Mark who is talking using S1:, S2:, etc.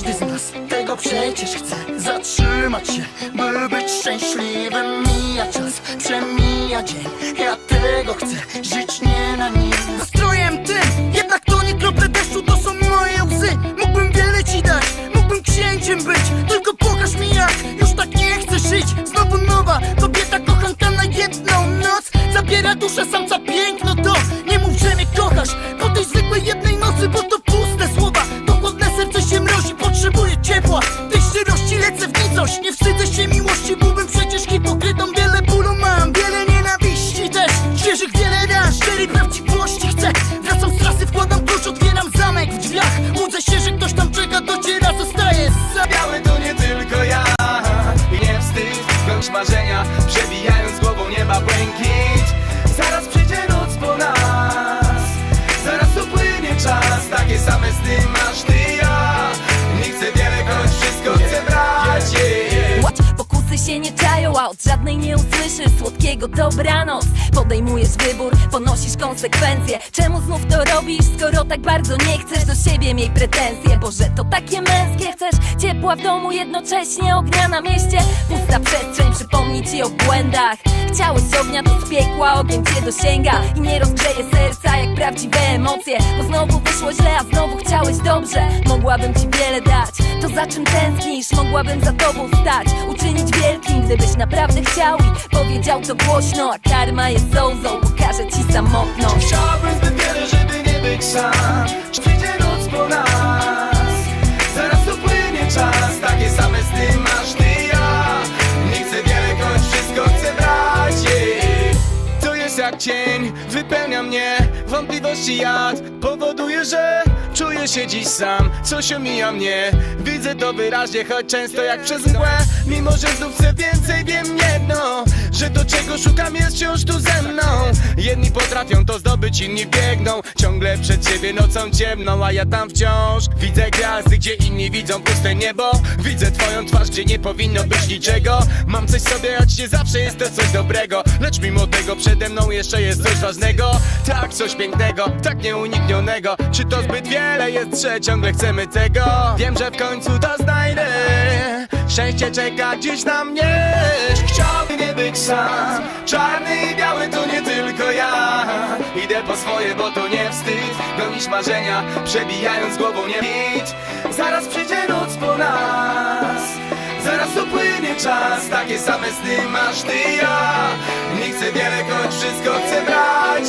S1: Każdy z nas tego przecież chce. Zatrzymać się, by być szczęśliwym Mija czas, przemija dzień. Ja tego chcę, żyć nie na nim Nastrojem tym, jednak to nie krople deszczu To są moje łzy, mógłbym wiele ci dać Mógłbym księciem być, tylko pokaż mi jak. Już tak nie chcę żyć, znowu nowa Kobieta kochanka na jedną noc. Zabiera duszę samca piękno to. Nie mów, że mnie kochasz szczerej prawdziwości Wracam z trasy, wkładam klucz, otwieram zamek w drzwiach. Łudzę się, że ktoś tam czeka, dociera, zostaje. Sam
S2: Biały to nie tylko ja. I nie wstyd, gąś marzenia Przebijając głową nieba błękit. Zaraz przyjdzie noc po nas. Zaraz upłynie czas Takie same sny masz ty ja. Nie chcę wiele, choć wszystko chcę brać. Yeah.
S3: Łać, pokusy się nie czają, a od żadnej nie usłyszysz słodkiego dobranoc. Podejmujesz wybór, ponosisz konsekwencje. Czemu znów to robisz, skoro tak bardzo nie chcesz do siebie miej pretensje? Boże, to takie męskie, chcesz. Ciepła w domu, jednocześnie ognia na mieście. Pusta przestrzeń przypomni ci o błędach. Chciałeś ognia, to z piekła ogień cię dosięga. I nie rozgrzeje serca jak prawdziwe emocje. Bo znowu wyszło źle, a znowu chciałeś dobrze. Mogłabym ci wiele dać, to za czym tęsknisz? Mogłabym za tobą stać, uczynić wielkim Gdybyś naprawdę chciał i powiedział to głośno A karma jest zołzą, pokaże ci samotność.
S2: Chciałbym zbyt wiele, żeby nie być sam. Czy przyjdzie noc po nas. Zaraz upłynie czas. Takie same sny masz ty ja. Nie chcę wiele, choć wszystko chcę brać. To jest jak cień, wypełnia mnie Wątpliwości jad Powoduje, że się dziś sam Coś omija mnie. Widzę to wyraźnie, choć często jak przez mgłę. Mimo, że znów chcę więcej, wiem jedno Że to czego szukam jest wciąż tu ze mną. Jedni potrafią to zdobyć, inni biegną. Ciągle przed siebie nocą ciemną A ja tam wciąż widzę gwiazdy, gdzie inni widzą puste niebo. Widzę twoją twarz, gdzie nie powinno być niczego. Mam coś sobie, choć nie zawsze jest to coś dobrego. Lecz mimo tego przede mną jeszcze jest coś ważnego. Tak, coś pięknego, tak nieuniknionego. Czy to zbyt wiele jest, że ciągle chcemy tego? Wiem, że w końcu to znajdę. Szczęście czeka gdzieś na mnie Czarny i biały to nie tylko ja. Idę po swoje, bo to nie wstyd. Gonisz marzenia, przebijając głową nie bit Zaraz przyjdzie noc po nas. Zaraz upłynie czas. Takie same sny masz ty ja. Nie chcę wiele, choć wszystko chcę brać.